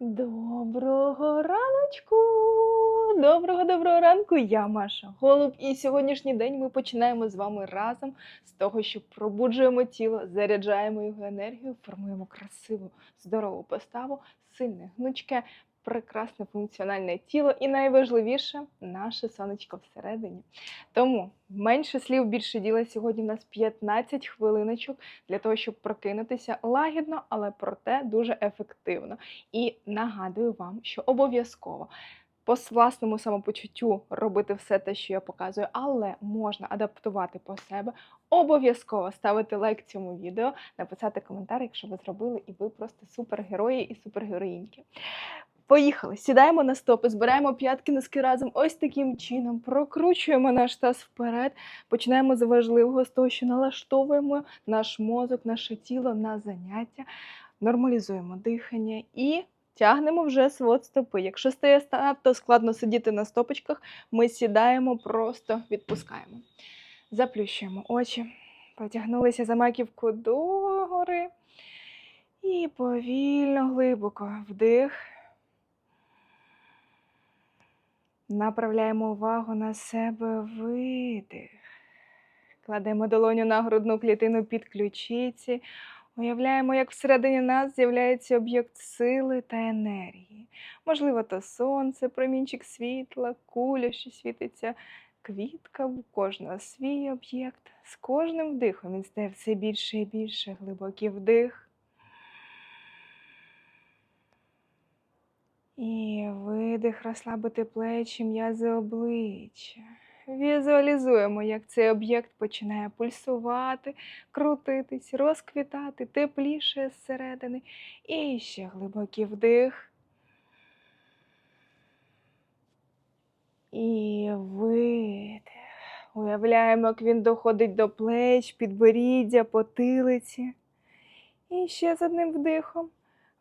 Доброго раночку! Доброго доброго ранку! Я Маша Голуб, і сьогоднішній день ми починаємо з вами разом з того, що пробуджуємо тіло, заряджаємо його енергію, формуємо красиву, здорову поставу, сильне, гнучке, прекрасне функціональне тіло і найважливіше наше сонечко всередині. Тому менше слів, більше діла. Сьогодні у нас 15 хвилиночок для того, щоб прокинутися лагідно, але проте дуже ефективно. І нагадую вам, що обов'язково по власному самопочуттю робити все те, що я показую, але можна адаптувати по себе. Обов'язково ставити лайк цьому відео, написати коментар, якщо ви зробили, і ви просто супергерої і супергероїньки. Поїхали, сідаємо на стопи, збираємо п'ятки носки разом ось таким чином, прокручуємо наш таз вперед. Починаємо з важливого, з того, що налаштовуємо наш мозок, наше тіло на заняття, нормалізуємо дихання і тягнемо вже свод стопи. Якщо стає надто складно сидіти на стопочках, ми сідаємо, просто відпускаємо. Заплющуємо очі, потягнулися за маківку догори. І повільно, глибоко вдих. Направляємо увагу на себе видих. Кладемо долоню на грудну клітину під ключиці. Уявляємо, як всередині нас з'являється об'єкт сили та енергії. Можливо, то сонце, промінчик світла, куля, що світиться, квітка, у кожного свій об'єкт. З кожним вдихом він стає все більше і більше. Глибокий вдих. І видих, розслабити плечі, м'язи обличчя. Візуалізуємо, як цей об'єкт починає пульсувати, крутитись, розквітати, тепліше зсередини. І ще глибокий вдих. І видих. Уявляємо, як він доходить до плеч, підборіддя, потилиці. І ще з одним вдихом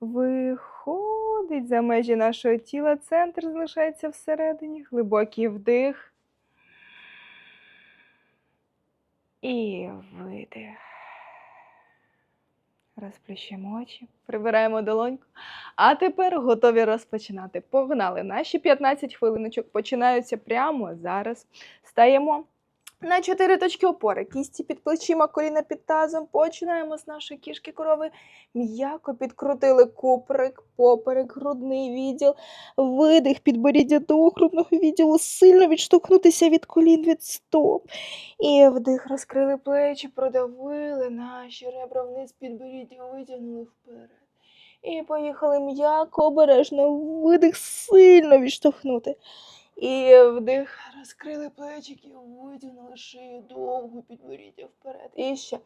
виходить за межі нашого тіла, центр залишається всередині, глибокий вдих. І видих. Розплющимо очі, прибираємо долоньку. А тепер готові розпочинати. Погнали! Наші 15 хвилиночок починаються прямо зараз. Стаємо на чотири точки опори. Кісті під плечима, коліна під тазом. Починаємо з нашої кішки корови. М'яко підкрутили куприк, поперек, грудний відділ. Видих, підборіддя до грудного відділу, сильно відштовхнутися від колін, від стоп. І вдих, розкрили плечі, продавили наші ребра вниз, підборіддя витягнули вперед. І поїхали м'яко, обережно, видих сильно відштовхнути. І вдих, розкрили плечики, витягнули шию довго підборіддя вперед. І ще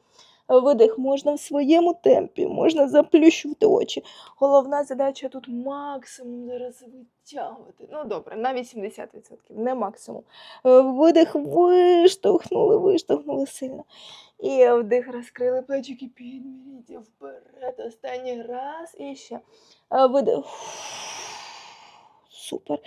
видих можна в своєму темпі, можна заплющувати очі. Головна задача тут максимум зараз витягувати. Ну добре, на 80%, не максимум. Е, Видих виштовхнули, виштовхнули сильно. І вдих, розкрили плечики, підборіддя вперед. Останній раз і ще. Е, Видих. Супер.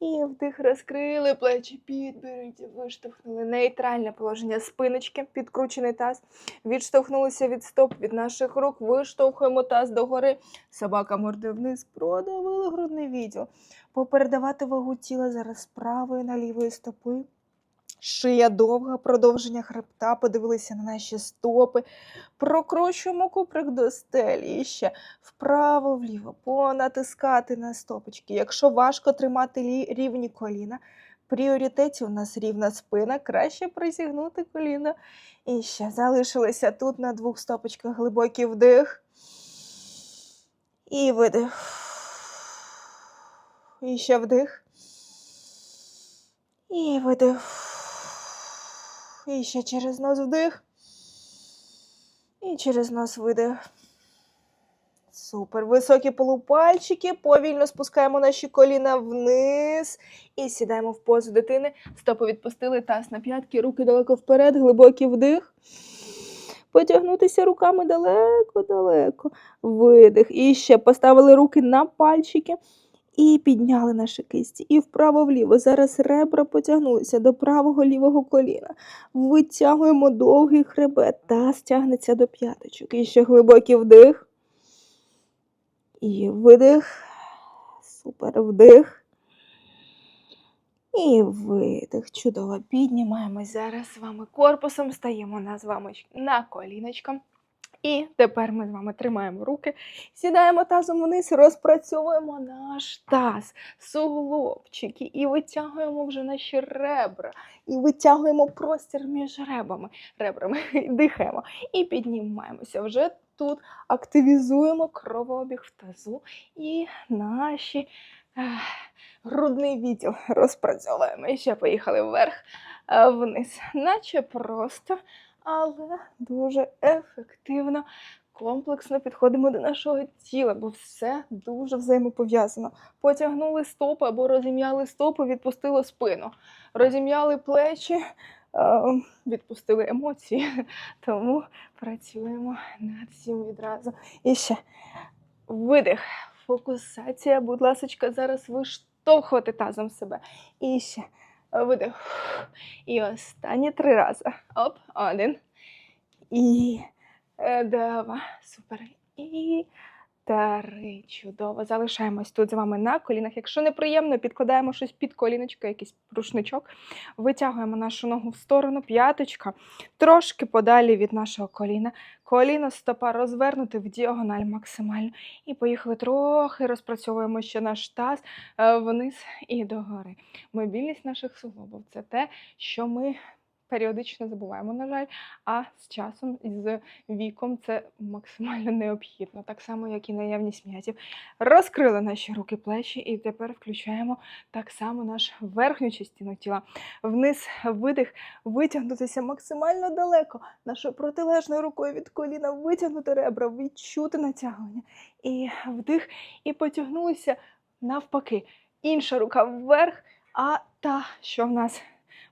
І вдих розкрили плечі, підберуть, виштовхнули. Нейтральне положення спиночки, підкручений таз. Відштовхнулися від стоп, від наших рук, виштовхуємо таз догори. Собака морди вниз, продавили грудний відділ. Попередавати вагу тіла зараз з правої на лівої стопи. Шия довга, продовження хребта, подивилися на наші стопи. Прокручуємо куприк до стелі. Ще вправо, вліво, понатискати на стопочки. Якщо важко тримати рівні коліна, в пріоритеті у нас рівна спина, краще присігнути коліна. І ще залишилися тут на двох стопочках глибокий вдих. І видих. І ще вдих. І видих. І ще через нос вдих. І через нос видих. Супер. Високі полупальчики. Повільно спускаємо наші коліна вниз і сідаємо в позу дитини. Стопи відпустили, таз на п'ятки, руки далеко вперед, глибокий вдих. Потягнутися руками далеко-далеко. Видих. І ще поставили руки на пальчики. І підняли наші кисті. І вправо-вліво. Зараз ребра потягнулися до правого лівого коліна. Витягуємо довгий хребет. Таз тягнеться до п'яточок. І ще глибокий вдих. І видих. Супер. Вдих. І видих. Чудово. Піднімаємось зараз з вами корпусом, стаємо на з вами на коліночка. І тепер ми з вами тримаємо руки, сідаємо тазом вниз, розпрацьовуємо наш таз, суглобчики і витягуємо вже наші ребра, і витягуємо простір між ребрами, ребрами, дихаємо і піднімаємося. Вже тут активізуємо кровообіг в тазу і наші ех, грудний відділ розпрацьовуємо. І ще поїхали вверх, е, вниз, наче просто але дуже ефективно, комплексно підходимо до нашого тіла, бо все дуже взаємопов'язано. Потягнули стопи або розім'яли стопи, відпустило спину. Розім'яли плечі, е, відпустили емоції. Тому працюємо над всім відразу. І ще видих. Фокусація, будь ласка, зараз виштовхувати тазом себе. І ще видих. І останні три рази. Оп, один. І е, два. Супер. І три. Чудово. Залишаємось тут з вами на колінах. Якщо неприємно, підкладаємо щось під коліночко, якийсь рушничок. Витягуємо нашу ногу в сторону, п'яточка, трошки подалі від нашого коліна. Коліно, стопа розвернути в діагональ максимально. І поїхали трохи розпрацьовуємо ще наш таз е, вниз і догори. Мобільність наших суглобів це те, що ми періодично забуваємо, на жаль, а з часом і з віком це максимально необхідно, так само, як і наявність м'язів. Розкрили наші руки, плечі, і тепер включаємо так само нашу верхню частину тіла. Вниз видих, витягнутися максимально далеко, нашою протилежною рукою від коліна, витягнути ребра, відчути натягування. І вдих, і потягнулися навпаки. Інша рука вверх, а та, що в нас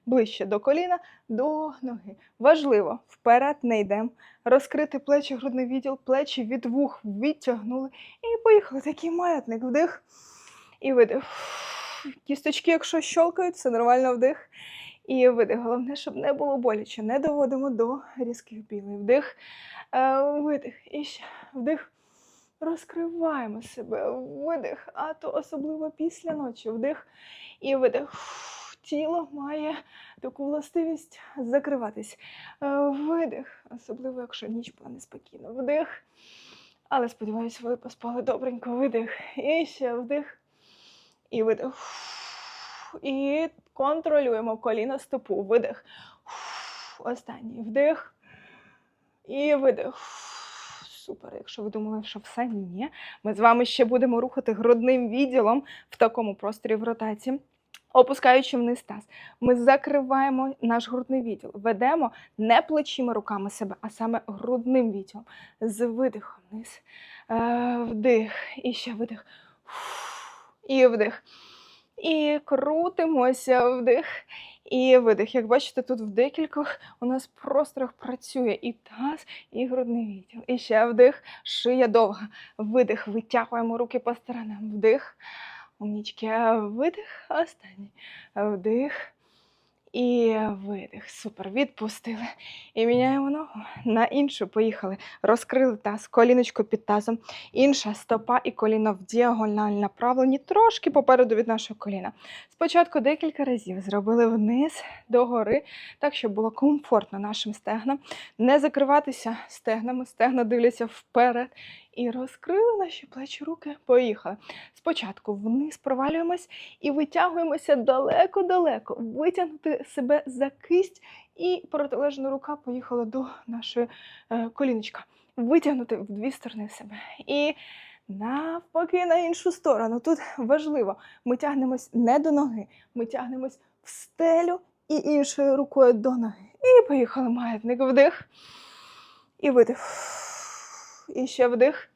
ближче до коліна, до ноги. Важливо, вперед не йдемо. Розкрити плечі, грудний відділ, плечі від вух відтягнули. І поїхали. Такий маятник. Вдих і видих. Кісточки, якщо щолкають, це нормально вдих. І видих. Головне, щоб не було боляче. Не доводимо до різких білих. Вдих, е, видих. І ще вдих. Розкриваємо себе, видих, а то особливо після ночі. Вдих і видих тіло має таку властивість закриватись. Е, Видих, особливо, якщо ніч була неспокійна. Вдих. Але сподіваюся, ви поспали добренько. Видих. І ще вдих. І видих. І контролюємо коліно стопу. Видих. Останній вдих. І видих. Супер. Якщо ви думали, що все ні, ми з вами ще будемо рухати грудним відділом в такому просторі в ротації. Опускаючи вниз таз, ми закриваємо наш грудний відділ, ведемо не плечима руками себе, а саме грудним відділом. З видихом вниз. Е, Вдих. І ще видих. І вдих. І крутимося вдих. І видих. Як бачите, тут в декількох у нас просторах працює і таз, і грудний відділ. І ще вдих, шия довга. Видих. Витягуємо руки по сторонам. Вдих. Умнічки, видих, останній. Вдих і видих. Супер. Відпустили. І міняємо ногу на іншу. Поїхали. Розкрили таз, коліночко під тазом. Інша стопа і коліно в діагональ направлені, трошки попереду від нашого коліна. Спочатку декілька разів зробили вниз догори, так, щоб було комфортно нашим стегнам. Не закриватися стегнами, стегна дивляться вперед. І розкрили наші плечі, руки. Поїхали. Спочатку вниз провалюємось і витягуємося далеко-далеко, витягнути себе за кисть, і протилежна рука поїхала до нашої е, коліночка. Витягнути в дві сторони себе. І навпаки на іншу сторону. Тут важливо, ми тягнемось не до ноги, ми тягнемось в стелю і іншою рукою до ноги. І поїхали маятник вдих. І видих. І ще вдих.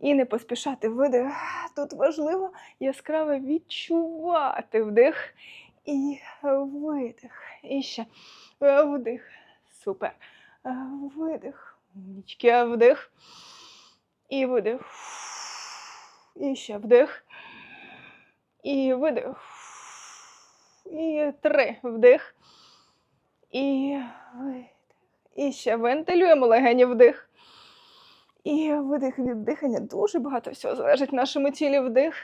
І не поспішати видих. Тут важливо яскраво відчувати вдих і видих. І ще вдих. Супер. Видих. Нічки, вдих. І видих. І ще вдих. І видих. І три. Вдих. І видих. І ще вентилюємо легені вдих. І видих від дихання. Дуже багато всього залежить в нашому тілі вдих.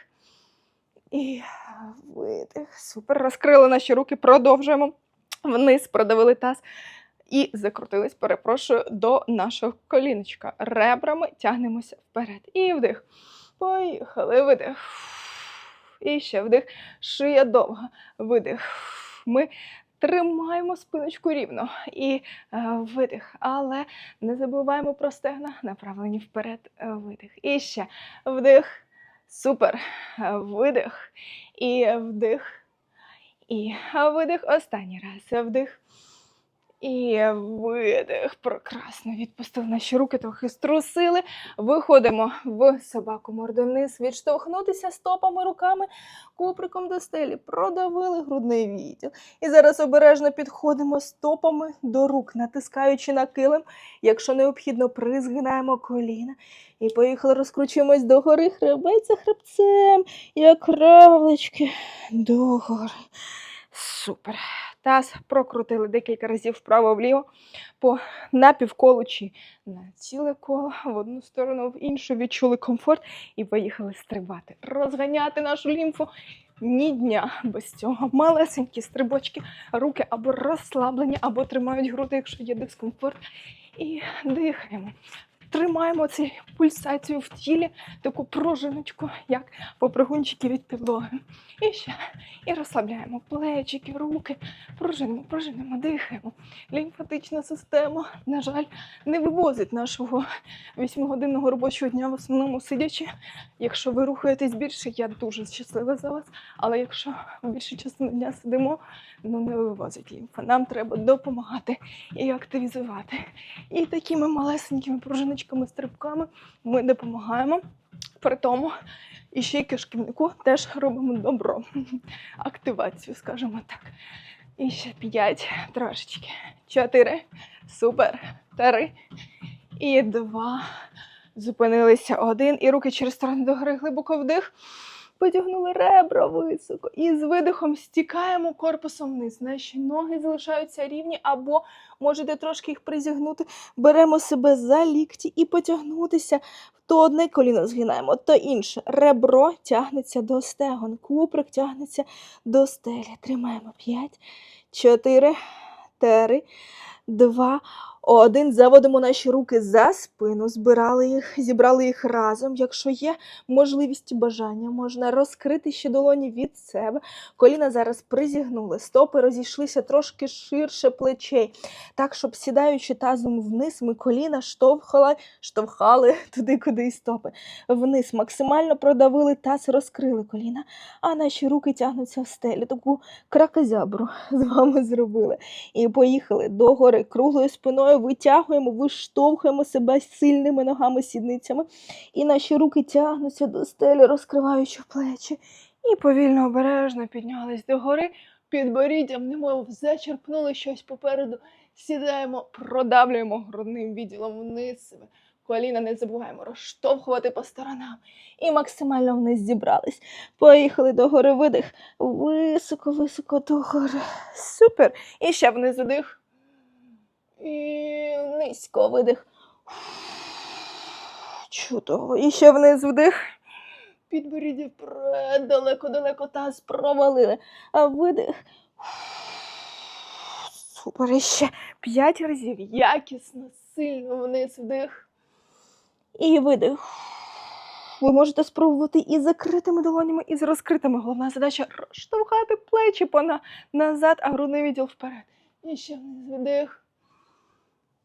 І видих. Супер. Розкрили наші руки, продовжуємо. Вниз продавили таз. І закрутились, перепрошую, до нашого коліночка. Ребрами тягнемося вперед. І вдих. Поїхали. Видих. І ще вдих. Шия довга. Видих. Ми тримаємо спиночку рівно. І е, видих. Але не забуваємо про стегна, направлені вперед. Е, Видих. І ще вдих. Супер. Е, Видих. І вдих. І видих. Останній раз. Вдих. І видих. Прекрасно. Відпустили наші руки, трохи струсили. Виходимо в собаку мордою вниз, відштовхнутися стопами, руками, куприком до стелі. Продавили грудний відділ. І зараз обережно підходимо стопами до рук, натискаючи на килим. Якщо необхідно, призгинаємо коліна. І поїхали, розкручуємось догори, хребець за хребцем, як равлички догори. Супер. Таз прокрутили декілька разів вправо-вліво по напівколу чи на ціле коло в одну сторону, в іншу відчули комфорт і поїхали стрибати. Розганяти нашу лімфу ні дня без цього. Малесенькі стрибочки, руки або розслаблені, або тримають груди, якщо є дискомфорт. І дихаємо. Тримаємо цю пульсацію в тілі, таку пружиночку, як попригунчики від підлоги. І ще. І розслабляємо плечики, руки, пружинимо, пружинимо, дихаємо. Лімфатична система, на жаль, не вивозить нашого 8-годинного робочого дня в основному сидячи. Якщо ви рухаєтесь більше, я дуже щаслива за вас. Але якщо більшу частину дня сидимо, ну не вивозить лімфа. Нам треба допомагати і активізувати. І такими малесенькими пружиночками, стрибками ми допомагаємо. При тому і ще й кишківнику теж робимо добро. Активацію, скажімо так. І ще п'ять, трошечки. Чотири. Супер. Три. І два. Зупинилися один. І руки через сторону догори глибоко вдих. Потягнули ребра високо. І з видихом стікаємо корпусом вниз. Наші ноги залишаються рівні, або можете трошки їх призігнути. Беремо себе за лікті і потягнутися. То одне коліно згинаємо, то інше. Ребро тягнеться до стегон, куприк тягнеться до стелі. Тримаємо 5, 4, 3, 2, 1. Заводимо наші руки за спину, збирали їх, зібрали їх разом. Якщо є можливість і бажання, можна розкрити ще долоні від себе. Коліна зараз призігнули, стопи розійшлися трошки ширше плечей. Так, щоб сідаючи тазом вниз, ми коліна штовхали, штовхали туди, куди і стопи. Вниз максимально продавили таз, розкрили коліна, а наші руки тягнуться в стелі. Таку кракозябру з вами зробили. І поїхали догори круглою спиною, витягуємо, виштовхуємо себе сильними ногами, сідницями. І наші руки тягнуться до стелі, розкриваючи плечі. І повільно обережно піднялись догори, підборіддям, немов зачерпнули щось попереду. Сідаємо, продавлюємо грудним відділом вниз себе. Коліна не забуваємо розштовхувати по сторонам. І максимально вниз зібрались. Поїхали догори видих. Високо, високо догори. Супер. І ще вниз вдих. І низько видих. Чудово. І ще вниз вдих. Підборіддя вперед, далеко-далеко таз провалили. А видих. Супер. І ще п'ять разів. Якісно, сильно вниз вдих. І видих. Ви можете спробувати і з закритими долонями, і з розкритими. Головна задача розштовхати плечі пона назад, а грудний відділ вперед. І ще вниз вдих.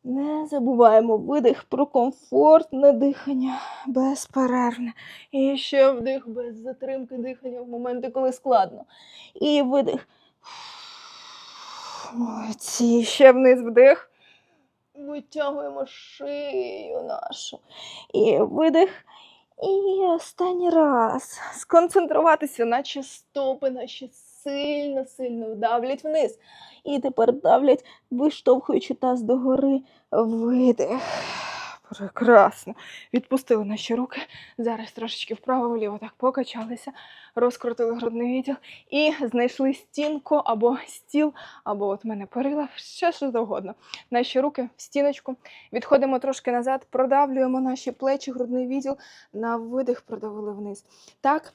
Не забуваємо видих про комфортне дихання, безперервне. І ще вдих без затримки дихання в моменти, коли складно. І видих. Молодці. Ще вниз вдих. Витягуємо шию нашу. І видих. І останній раз сконцентруватися, наче стопи наші сильно-сильно давлять вниз. І тепер давлять, виштовхуючи таз догори. Видих. Прекрасно. Відпустили наші руки. Зараз трошечки вправо-вліво так покачалися, розкрутили грудний відділ і знайшли стінку або стіл, або от мене перила, що що завгодно. Наші руки в стіночку. Відходимо трошки назад, продавлюємо наші плечі, грудний відділ. На видих продавили вниз. Так.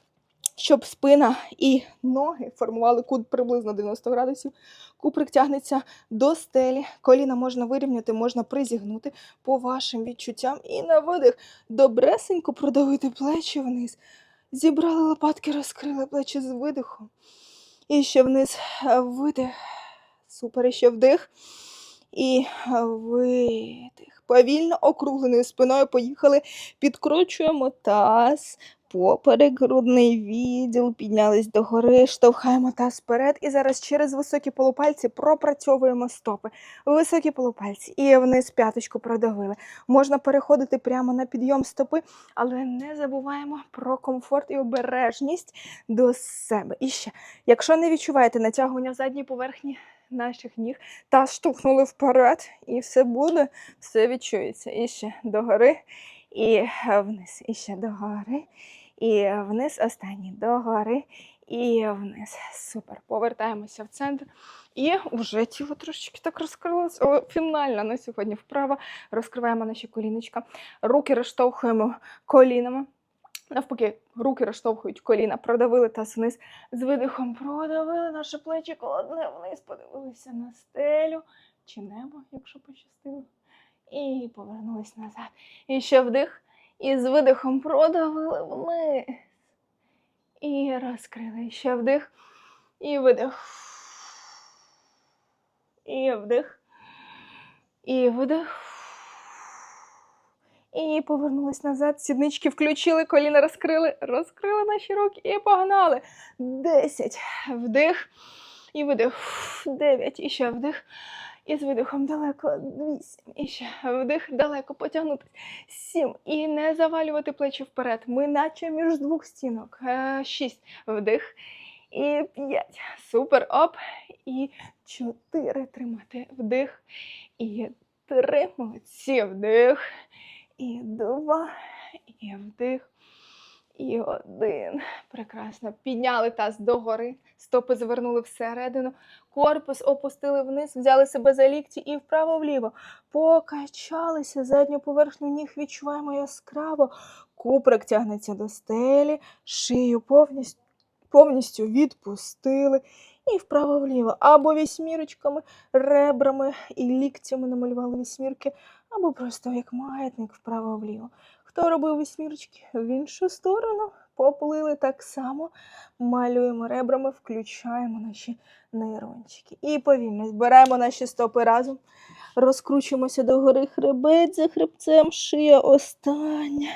Щоб спина і ноги формували кут приблизно 90 градусів. Куприк тягнеться до стелі, коліна можна вирівняти, можна призігнути по вашим відчуттям. І на видих добресенько продавити плечі вниз. Зібрали лопатки, розкрили плечі з видихом. І ще вниз видих. Супер, ще вдих. І видих. Повільно округленою спиною поїхали. Підкручуємо таз, поперек, грудний відділ, піднялись догори, штовхаємо таз вперед. І зараз через високі полупальці пропрацьовуємо стопи. Високі полупальці. І вниз п'яточку продавили. Можна переходити прямо на підйом стопи, але не забуваємо про комфорт і обережність до себе. І ще, якщо не відчуваєте натягування в задній поверхні наших ніг, та штовхнули вперед, і все буде, все відчується. І ще догори, і вниз, і ще догори, і вниз, останній догори, і вниз. Супер. Повертаємося в центр. І вже тіло трошечки так розкрилося. О, фінальна на сьогодні вправа. Розкриваємо наші коліночка. Руки розштовхуємо колінами. Навпаки, руки розштовхують коліна, продавили таз вниз. З видихом продавили наше плечико одне вниз, подивилися на стелю чи небо, якщо пощастило. І повернулись назад. І ще вдих. І з видихом продавили вниз. І розкрили. І ще вдих. І видих. І вдих. І видих. І повернулись назад. Сіднички включили, коліна розкрили, розкрили наші руки і погнали. Десять. Вдих. І видих. Дев'ять. І ще вдих. І з видихом далеко. Вісім. І ще вдих, далеко потягнутися. Сім. І не завалювати плечі вперед. Ми наче між двох стінок. Е, Шість. Вдих. І п'ять. Супер. Оп. І чотири. Тримати. Вдих. І три. Молодці. Вдих. І два. І вдих. І один. Прекрасно. Підняли таз догори, стопи завернули всередину, корпус опустили вниз, взяли себе за лікті і вправо-вліво. Покачалися, задню поверхню ніг відчуваємо яскраво. Куприк тягнеться до стелі, шию повністю, повністю відпустили. І вправо-вліво. Або вісьмірочками, ребрами і ліктями намалювали вісьмірки, або просто як маятник вправо-вліво. Хто робив вісьмірочки? В іншу сторону, поплили так само, малюємо ребрами, включаємо наші нейрончики. І повільно збираємо наші стопи разом, розкручуємося догори хребець за хребцем, шия остання.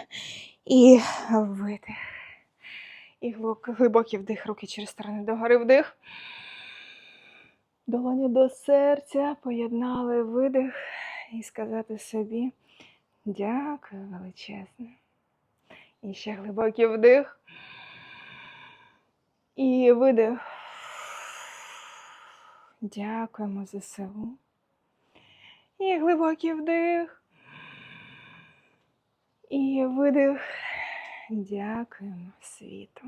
І видих. І глибок- глибокий вдих, руки через сторони догори вдих. Долоні до серця, поєднали. Видих. І сказати собі дякую величезне. І ще глибокий вдих. І видих. Дякуємо ЗСУ. І глибокий вдих. І видих. Дякуємо світу.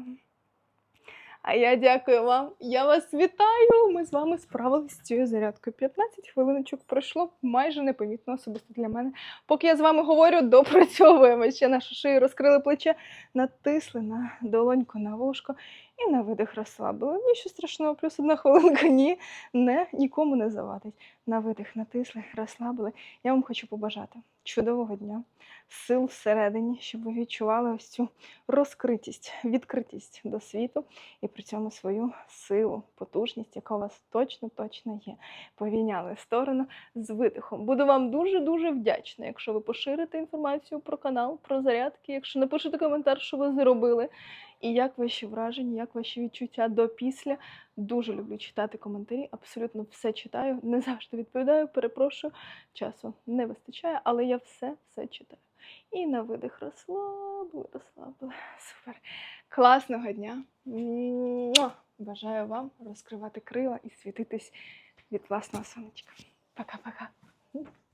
А я дякую вам. Я вас вітаю. Ми з вами справилися з цією зарядкою. 15 хвилиночок пройшло майже непомітно, особисто для мене. Поки я з вами говорю, допрацьовуємо ще нашу шию, розкрили плече, натисли на долоньку на вушко і на видих розслабили. Нічого страшного, плюс одна хвилинка ні, не, нікому не завадить. На видих натисли, розслабили. Я вам хочу побажати чудового дня, сил всередині, щоб ви відчували ось цю розкритість, відкритість до світу і при цьому свою силу, потужність, яка у вас точно точно є. Повійняли в сторону з видихом. Буду вам дуже-дуже вдячна, якщо ви поширите інформацію про канал, про зарядки, якщо напишете коментар, що ви зробили, і як ваші враження, як ваші відчуття до після. Дуже люблю читати коментарі, абсолютно все читаю, не завжди відповідаю, перепрошую, часу не вистачає, але я все все читаю. І на видих розслабили, розслабили. Супер. Класного дня. Бажаю вам розкривати крила і світитись від власного сонечка. Пока-пока.